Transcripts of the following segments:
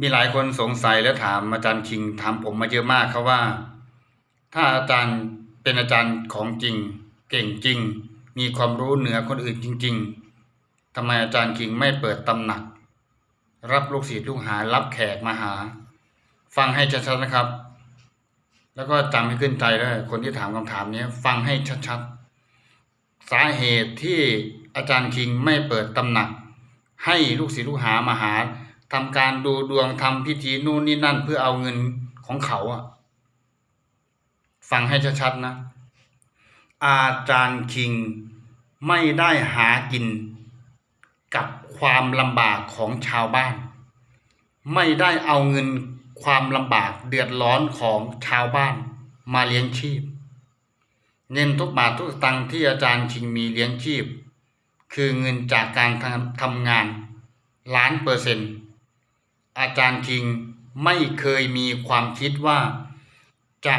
มีหลายคนสงสัยและถามอาจารย์คิงถามผมมาเยอะมากครับว่า ถ้าอาจารย์เป็นอาจารย์ของจริง เก่งจริง มีความรู้เหนือคนอื่นจริง ๆทำไมอาจารย์คิงไม่เปิดตำหนัก รับลูกศิษย์ลูกหารับแขกมาหา ฟังให้ชัดๆนะครับ แล้วก็จำให้ขึ้นใจด้วยคนที่ถามคำถามนี้ฟังให้ชัดๆ สาเหตุที่อาจารย์คิงไม่เปิดตำหนัก ให้ลูกศิษย์ลูกหามาหา ทำการดูดวงทำพิธีนู่นนี่นั่น เพื่อเอาเงินของเขาอะฟังให้ชัดๆนะ อาจารย์คิงไม่ได้หากินกับความลำบากของชาวบ้าน ไม่ได้เอาเงินความลำบากเดือดร้อนของชาวบ้านมาเลี้ยงชีพ เงินทุกบาททุกสตังค์ที่อาจารย์คิงมีเลี้ยงชีพ คือเงินจากการทำทำงานล้านเปอร์เซ็นต์ อาจารย์คิงไม่เคยมีความคิดว่า จะ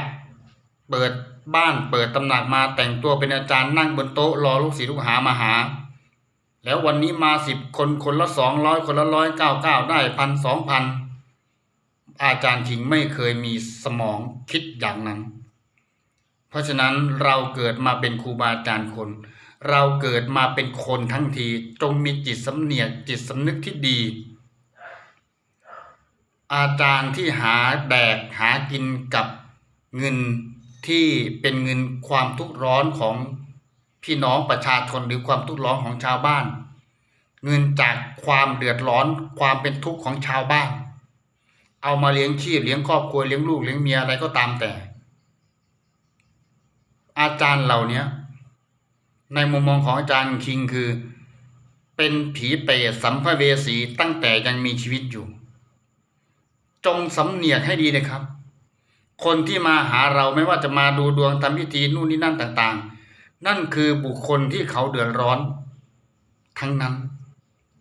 เปิดบ้านเปิดตำหนักมาแต่งตัวเป็นอาจารย์นั่งบนโต๊ะรอลูกศิษย์ลูกหามาหา แล้ววันนี้มาสิบคนคนละสองร้อยคนละร้อยเก้าเก้าได้พันสองพันอาจารย์คิงไม่เคยมีสมองคิดอย่างนั้น เพราะฉะนั้นเราเกิดมาเป็นครูบาอาจารย์คน เราเกิดมาเป็นคนทั้งทีจงมีจิตสำเนียกจิตสำนึกที่ดี อาจารย์ที่หาแดกหากินกับเงินที่เป็นเงินความทุกข์ร้อนของพี่น้องประชาชนหรือความทุกข์ร้อนของชาวบ้าน เงินจากความเดือดร้อนความเป็นทุกข์ของชาวบ้าน เอามาเลี้ยงชีพเลี้ยงครอบครัวเลี้ยงลูกเลี้ยงเมียอะไรก็ตามแต่ อาจารย์เหล่านี้ในมุมมองของอาจารย์คิงคือ เป็นผีเปรตสัมภเวสีตั้งแต่ยังมีชีวิตอยู่ จงสำเนียกให้ดีนะครับ คนที่มาหาเราไม่ว่าจะมาดูดวงทำพิธีนู่นนี่นั่นต่างๆ นั่นคือบุคคลที่เขาเดือดร้อน ทั้งนั้น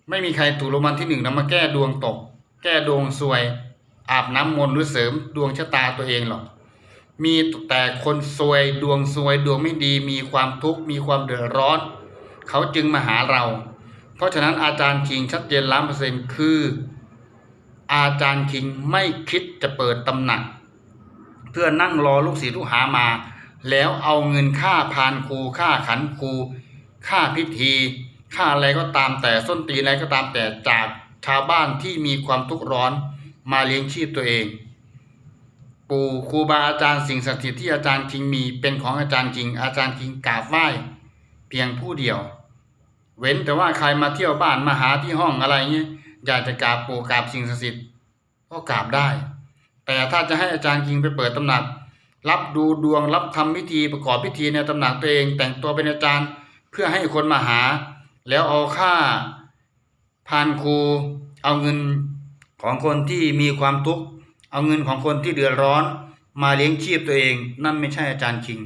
ไม่มีใครถูกรางวัลที่หนึ่งนำมาแก้ดวงตก แก้ดวงซวย อาบน้ำมนต์หรือเสริมดวงชะตาตัวเองหรอกมีแต่คนซวยดวงซวยดวงไม่ดีมีความทุกข์มีความเดือดร้อน เขาจึงมาหาเรา เพราะฉะนั้นอาจารย์คิงชัดเจนล้านเปอร์เซ็นต์คือ อาจารย์คิงไม่คิดจะเปิดตำหนัก เพื่อนั่งรอลูกศิษย์ลูกหามา แล้วเอาเงินค่าพานครูค่าขันครูค่าพิธี ค่าอะไรก็ตามแต่ส้นตีนอะไรก็ตามแต่จากชาวบ้านที่มีความทุกข์ร้อนมาเลี้ยงชีพตัวเอง ปู่ครูบาอาจารย์สิ่งศักดิ์สิทธิ์ที่อาจารย์คิงมีเป็นของอาจารย์คิง อาจารย์คิงกราบไหว้เพียงผู้เดียว เว้นแต่ว่าใครมาเที่ยวบ้านมาหาที่ห้องอะไรเงี้ย อยากจะกราบปู่กราบสิ่งศักดิ์สิทธิ์ก็กราบได้ แต่ถ้าจะให้อาจารย์คิงไปเปิดตำหนัก รับดูดวงรับทำพิธีประกอบพิธีในตำหนักตัวเอง แต่งตัวเป็นอาจารย์เพื่อให้คนมาหา แล้วเอาค่าพานครูเอาเงินของคนที่มีความทุกข์เอาเงินของคนที่เดือดร้อน มาเลี้ยงชีพตัวเอง นั่นไม่ใช่อาจารย์คิง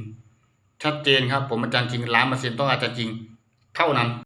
ชัดเจนครับผมอาจารย์คิงล้านเปอร์เซ็นต์ต้องอาจารย์คิง เท่านั้น